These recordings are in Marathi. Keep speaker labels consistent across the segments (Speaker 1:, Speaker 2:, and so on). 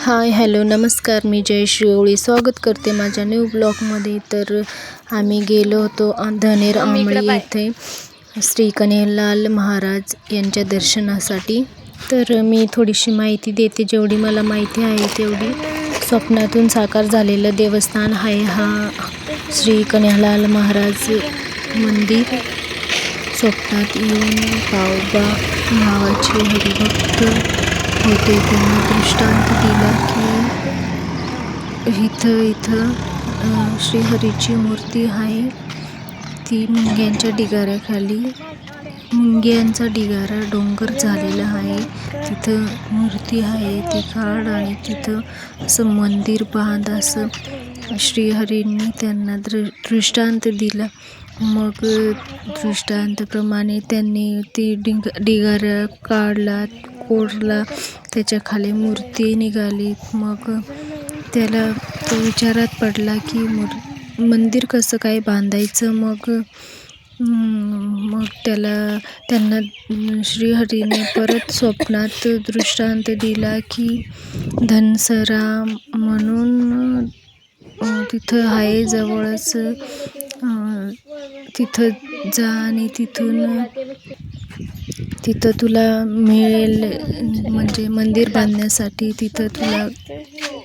Speaker 1: हाय हॅलो नमस्कार मी जय शिवळी स्वागत करते माझ्या न्यू ब्लॉगमध्ये तर आम्ही गेलो होतो धनेर आंबळी येथे श्री कन्हैयालाल महाराज यांच्या दर्शनासाठी. तर मी थोडीशी माहिती देते. जेवढी मला माहिती आहे तेवढी स्वप्नातून साकार झालेलं देवस्थान आहे हा श्री कन्हैयालाल महाराज मंदिर. स्वप्नात येऊन पावबा नावाचे हरिभक्त होते. त्यांनी दृष्टांत दिला की इथं इथं श्रीहरीची मूर्ती आहे. ती मुंग्यांच्या ढिगाऱ्याखाली मुंग्यांचा ढिगारा डोंगर झालेला आहे. तिथं मूर्ती आहे ती काढ आणि तिथं असं मंदिर बांध असं श्रीहरींनी त्यांना दृ दृष्टांत दिला. मग दृष्टांतप्रमाणे त्यांनी ती डिंग ढिगारा काढला कोरला त्याच्याखाली मूर्ती निघाली. मग त्याला तो विचारात पडला की मूर मंदिर कसं काय बांधायचं? मग मग त्याला त्यांना श्रीहरीने परत स्वप्नात दृष्टांत दिला की धनसरा म्हणून तिथं आहे जवळच तिथं जा आणि तिथून तिथं तुला मिळेल म्हणजे मंदिर बांधण्यासाठी तिथं तुला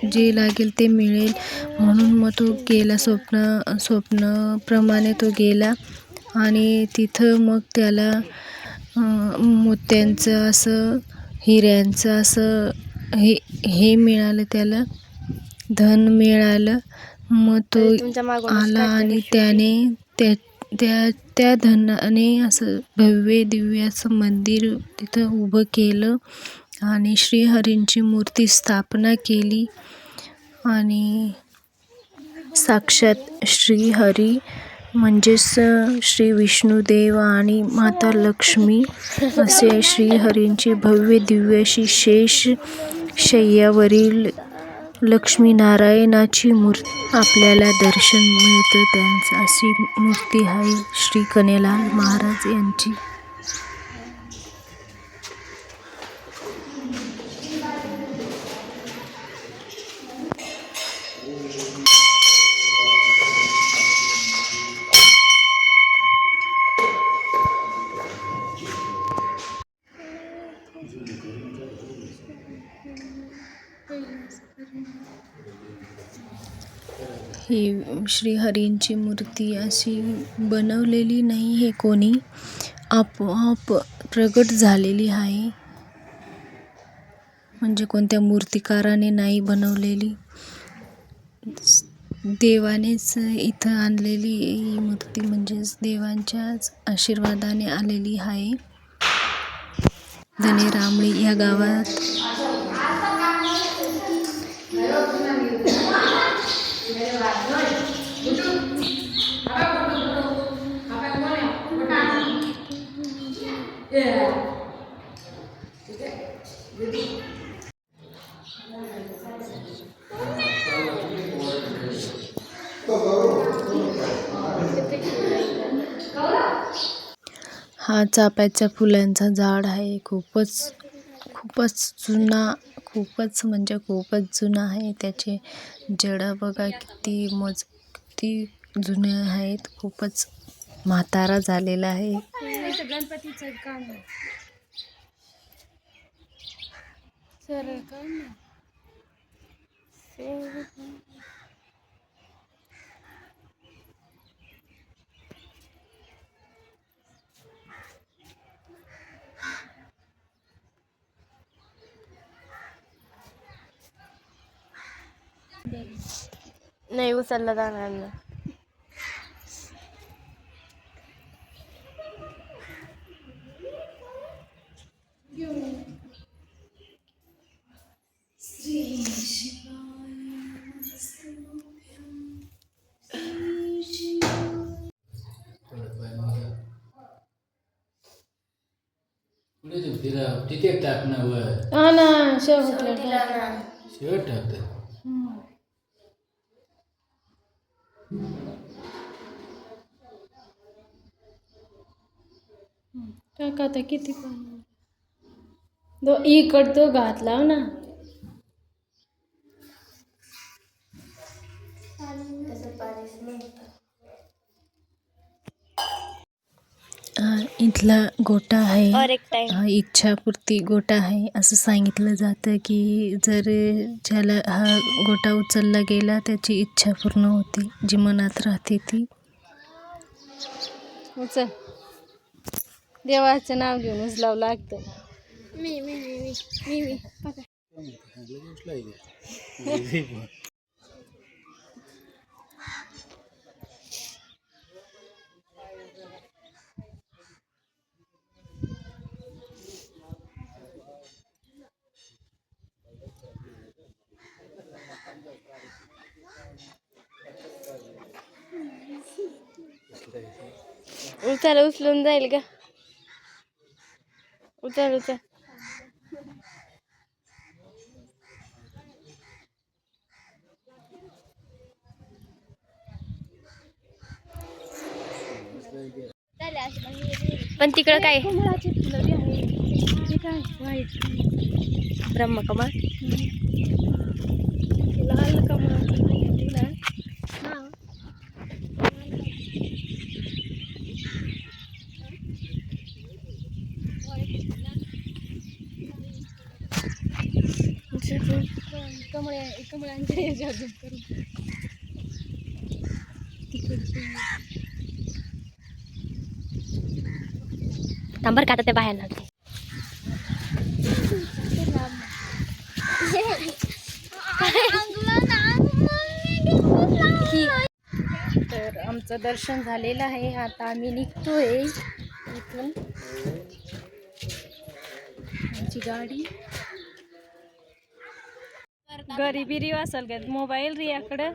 Speaker 1: जे लागेल ते मिळेल. म्हणून मग तो गेला स्वप्न स्वप्नप्रमाणे तो गेला. आणि तिथं मग त्याला मोत्यांचं असं हिऱ्यांचं असं हे हे मिळालं त्याला धन मिळालं. मग तो आला आणि त्याने त्या त्या त्या धनाने असं भव्य दिव्य असं मंदिर तिथं उभं केलं आणि श्रीहरींची मूर्ती स्थापना केली. आणि साक्षात श्रीहरी म्हणजेच श्री विष्णुदेव आणि माता लक्ष्मी असे श्रीहरींची भव्य दिव्य अशी शेष शय्यावरील लक्ष्मीनारायणाची मूर्ती. आपल्याला दर्शन मिळतं त्यांचं अशी मूर्ती आहे श्री कन्हैयालाल महाराज यांची. श्रीहरींची मूर्ती अशी बनवलेली नाही हे कोणी. आपोआप प्रगट झालेली आहे. म्हणजे कोणत्या मूर्तिकाराने नाही बनवलेली. देवानेच इथं आणलेली ही मूर्ती म्हणजेच देवांच्याच आशीर्वादाने आलेली आहे. धनेरामळी या गावात हा चाप्याच्या फुलांचा झाड आहे. खूपच खूपच जुना खूपच म्हणजे खूपच जुना आहे. त्याचे जडं बघा किती मज किती जुने आहेत. खूपच म्हातारा झालेला आहे.
Speaker 2: गणपतीचं काम आहे सरळ काम नाही. उचलला जाणार ना
Speaker 3: पुढे तू तिला ना
Speaker 2: हा। ना
Speaker 3: शेवट
Speaker 2: टाका आता किती पण दो इकड तो घात लाव ना।
Speaker 1: इथला गोटा आहे.
Speaker 2: और एक टाइम
Speaker 1: हा इच्छापूर्ती गोटा आहे. असं सांगितलं जातं की जर ज्याला हा गोटा उचलला गेला त्याची इच्छा पूर्ण होती. जी मनात राहते ती.
Speaker 2: उचल. देवाचं नाव घेऊन उचलावं लागतं.
Speaker 4: मी मी मी मी मी मी. पकड.
Speaker 2: उचल उचलून जाईल का? उचल उचल. पण तिकडं काय? ब्रह्मकमळ
Speaker 4: लाल कमळ. तिला कमळ. कमळांच्या याच्यावर
Speaker 2: थांबर का आता ते बाहेर लागते.
Speaker 4: तर आमचं दर्शन झालेलं आहे. आता आम्ही निघतोय इथून. आमची गाडी. गरिबी रिव असेल का? मोबाईल रियाकडं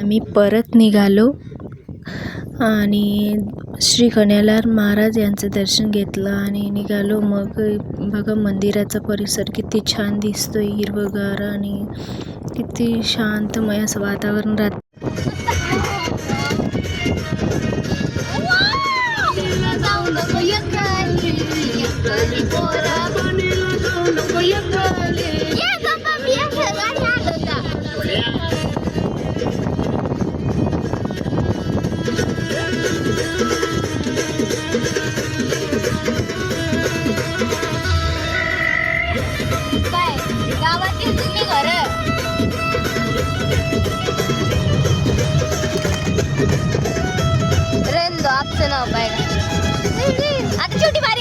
Speaker 1: आम्ही परत निघालो आणि श्री खण्यालाल महाराज यांचं दर्शन घेतलं आणि निघालो. मग बघा मंदिराचा परिसर किती छान दिसतोय हिरवगार आणि किती शांतमय असं वातावरण राहत.
Speaker 4: गावातील जुनी घर. रेंदो आपचं नाव पाहिजे आता छोटी बारी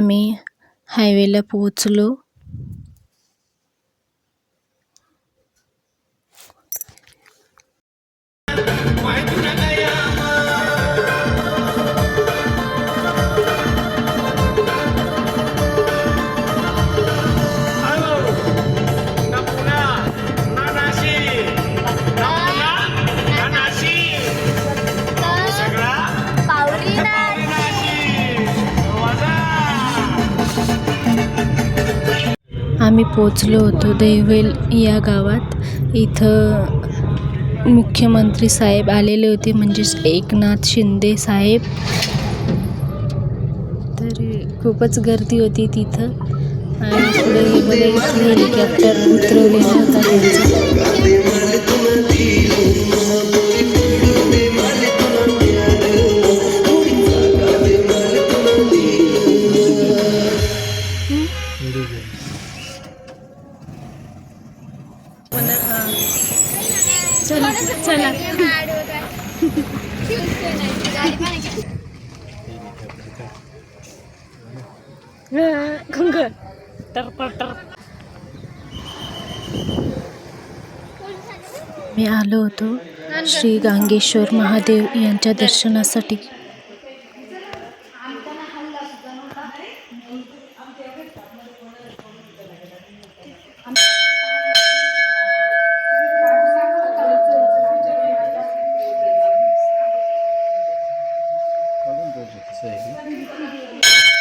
Speaker 5: ఆమె హైవేల పోచ్లు
Speaker 1: आम्ही पोचलो होतो देवेल या गावात. इथं मुख्यमंत्री साहेब आलेले होते म्हणजेच एकनाथ शिंदे साहेब. तर खूपच गर्दी होती तिथं. आणि पुढे हेलिकॉप्टर उतरवलेला होता त्यांचा
Speaker 2: चला चला खंग
Speaker 1: मी आलो होतो श्री गांगेश्वर महादेव यांच्या दर्शनासाठी.
Speaker 3: Boże, co jest?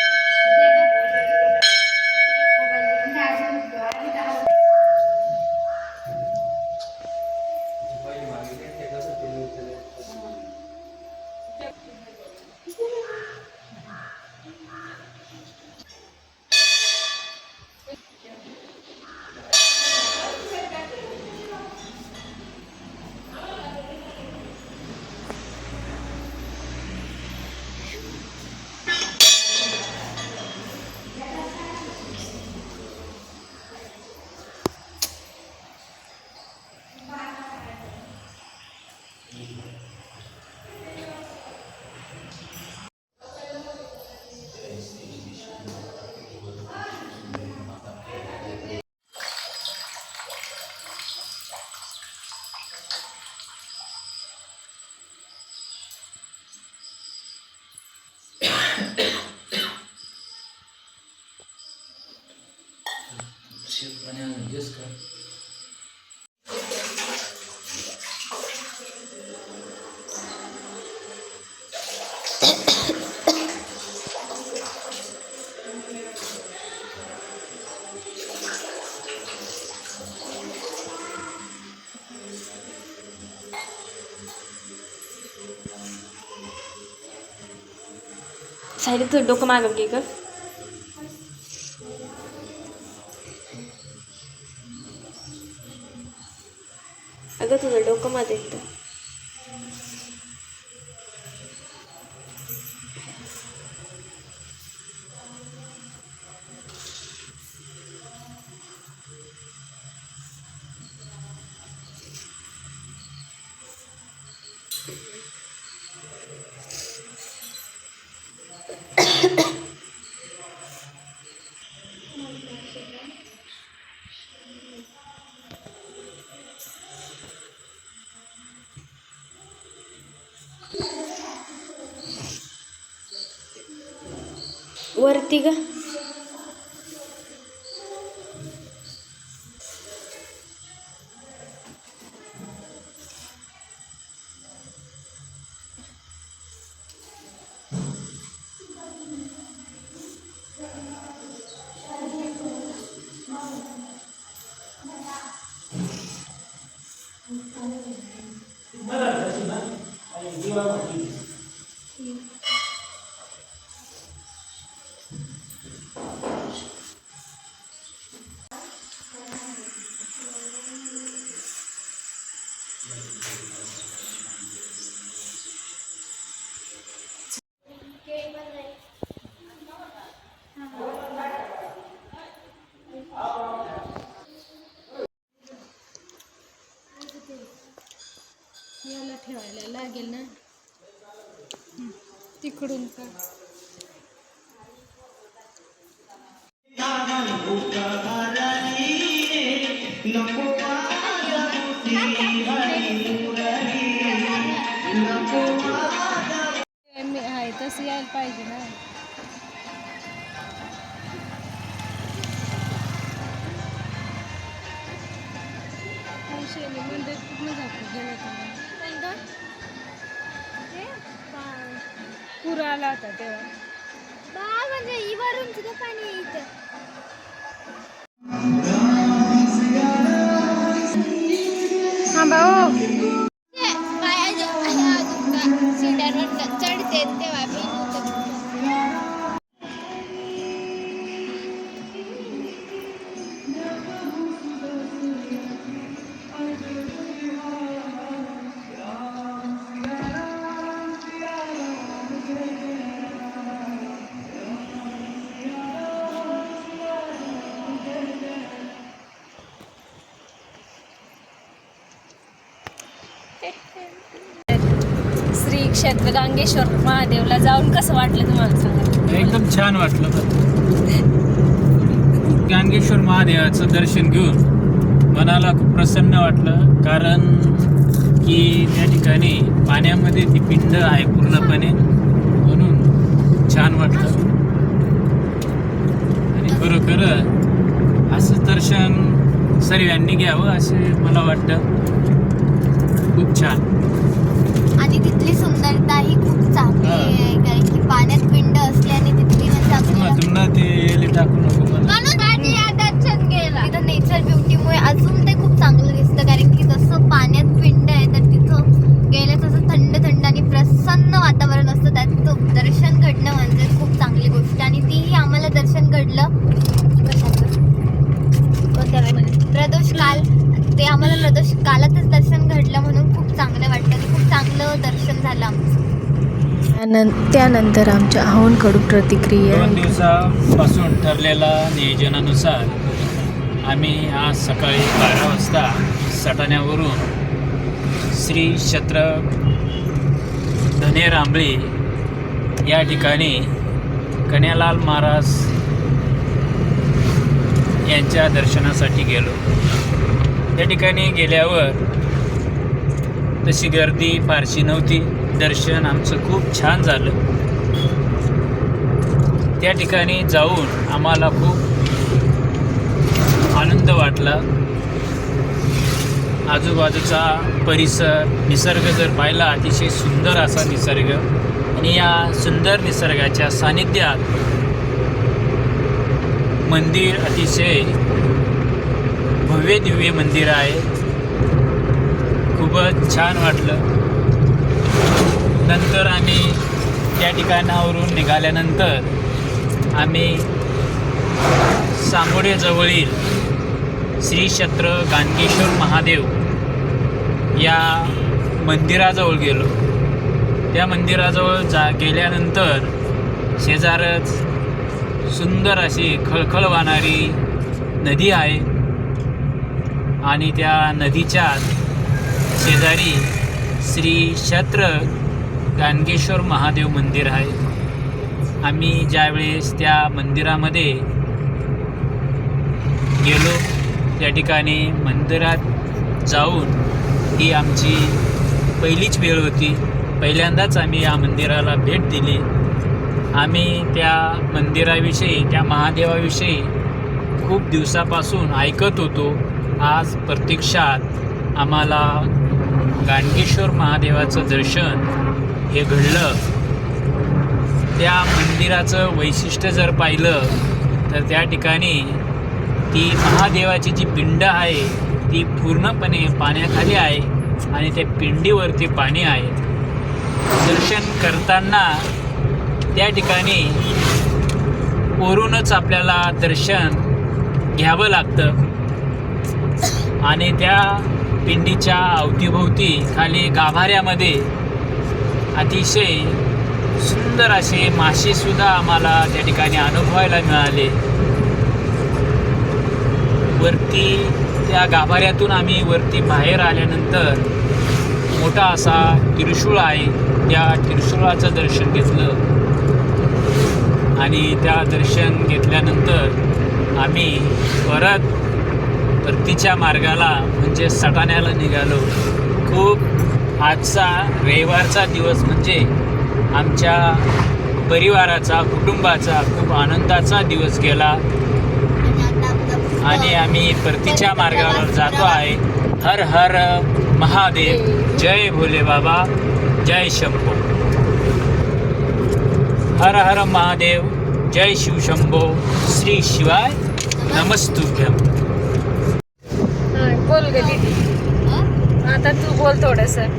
Speaker 2: सायली तुझं डोकं मागं की वरती
Speaker 4: इकडून आहे तसं यायला पाहिजे ना. मंदिर कुठलं जातो पूर आला होता तेव्हा.
Speaker 2: म्हणजे इवरून सुद्धा पाणी यायचं क्षेत्र गांगेश्वर महादेवला जाऊन कसं वाटलं तुम्हाला सांगा?
Speaker 6: एकदम छान वाटलं गांगेश्वर महादेवाचं दर्शन घेऊन मनाला खूप प्रसन्न वाटलं कारण की त्या ठिकाणी पाण्यामध्ये ती पिंड आहे पूर्णपणे. म्हणून छान वाटलं. आणि खरोखर असं दर्शन सर्वांनी घ्यावं असे मला वाटतं. खूप छान.
Speaker 7: आणि तिथली सुंदरता ही खूप चांगली. आहे. कारण की पाण्यात पिंड असल्याने तिथली म्हणजे आपल्याला
Speaker 6: तुम्हाला ते याले टाकू नको मला.
Speaker 7: तिथं नेचर ब्युटीमुळे अजून ते खूप चांगलं दिसतं. कारण की जसं पाण्यात पिंड आहे तर तिथं गेलं तसं थंड थंड आणि प्रसन्न वातावरण असतं. त्यात दर्शन घडणं म्हणजे खूप चांगली गोष्ट. आणि तीही आम्हाला दर्शन घडलं. प्रदोष काल ते आम्हाला प्रदोष कालातच दर्शन घडलं म्हणून खूप चांगलं वाटतं आणि दर्शन झालं आमचं.
Speaker 1: त्यानं त्यानंतर आमच्या आहोंकडून प्रतिक्रिया
Speaker 6: दोन दिवसापासून ठरलेल्या नियोजनानुसार आम्ही आज सकाळी बारा वाजता सटाण्यावरून श्री छत्र धनेर आंबळे या ठिकाणी कन्यालाल महाराज यांच्या दर्शनासाठी गेलो. त्या ठिकाणी गेल्यावर तशी गर्दी फारशी नव्हती. दर्शन आमचं खूप छान झालं. त्या ठिकाणी जाऊन आम्हाला खूप आनंद वाटला. आजूबाजूचा परिसर निसर्ग जर पाहिला अतिशय सुंदर असा निसर्ग. आणि या सुंदर निसर्गाच्या सानिध्यात मंदिर अतिशय भव्य दिव्य मंदिर आहे. खूपच छान वाटलं. नंतर आम्ही त्या ठिकाणावरून निघाल्यानंतर आम्ही सांगोडेजवळील श्री क्षेत्र गानकेश्वर महादेव या मंदिराजवळ गेलो. त्या मंदिराजवळ जा गेल्यानंतर शेजारच सुंदर अशी खळखळ वाहणारी नदी आहे आणि त्या नदीच्या शेजारी श्री क्षेत्र गानगेश्वर महादेव मंदिर आहे. आम्ही ज्यावेळेस त्या मंदिरामध्ये गेलो त्या ठिकाणी मंदिरात जाऊन ही आमची पहिलीच वेळ होती. पहिल्यांदाच आम्ही या मंदिराला भेट दिली. आम्ही त्या मंदिराविषयी त्या महादेवाविषयी खूप दिवसापासून ऐकत होतो. आज प्रत्यक्षात आम्हाला गाणगेश्वर महादेवाचं दर्शन हे घडलं. त्या मंदिराचं वैशिष्ट्य जर पाहिलं तर त्या ठिकाणी ती महादेवाची जी पिंड आहे ती पूर्णपणे पाण्याखाली आहे आणि त्या पिंडीवरती पाणी आहे. दर्शन करताना त्या ठिकाणी वरूनच आपल्याला दर्शन घ्यावं लागतं. आणि त्या पिंडीच्या अवतीभोवती खाली गाभाऱ्यामध्ये अतिशय सुंदर असे मासेसुद्धा आम्हाला त्या ठिकाणी अनुभवायला मिळाले. वरती त्या गाभाऱ्यातून आम्ही वरती बाहेर आल्यानंतर मोठा असा त्रिशूळ आहे त्या त्रिशूळाचं दर्शन घेतलं. आणि त्या दर्शन घेतल्यानंतर आम्ही परत परतीच्या मार्गाला म्हणजे सटाण्याला निघालो. खूप आजचा रविवारचा दिवस म्हणजे आमच्या परिवाराचा कुटुंबाचा खूप आनंदाचा दिवस गेला. आणि आम्ही परतीच्या मार्गावर जातो आहे. हर हर महादेव. जय भोले बाबा. जय शंभो. हर हर महादेव. जय शिवशंभो श्री शिवाय नमस्तुभ्यम.
Speaker 2: बोल ग दीदी
Speaker 7: हं?
Speaker 2: आता तू बोल थोडंसं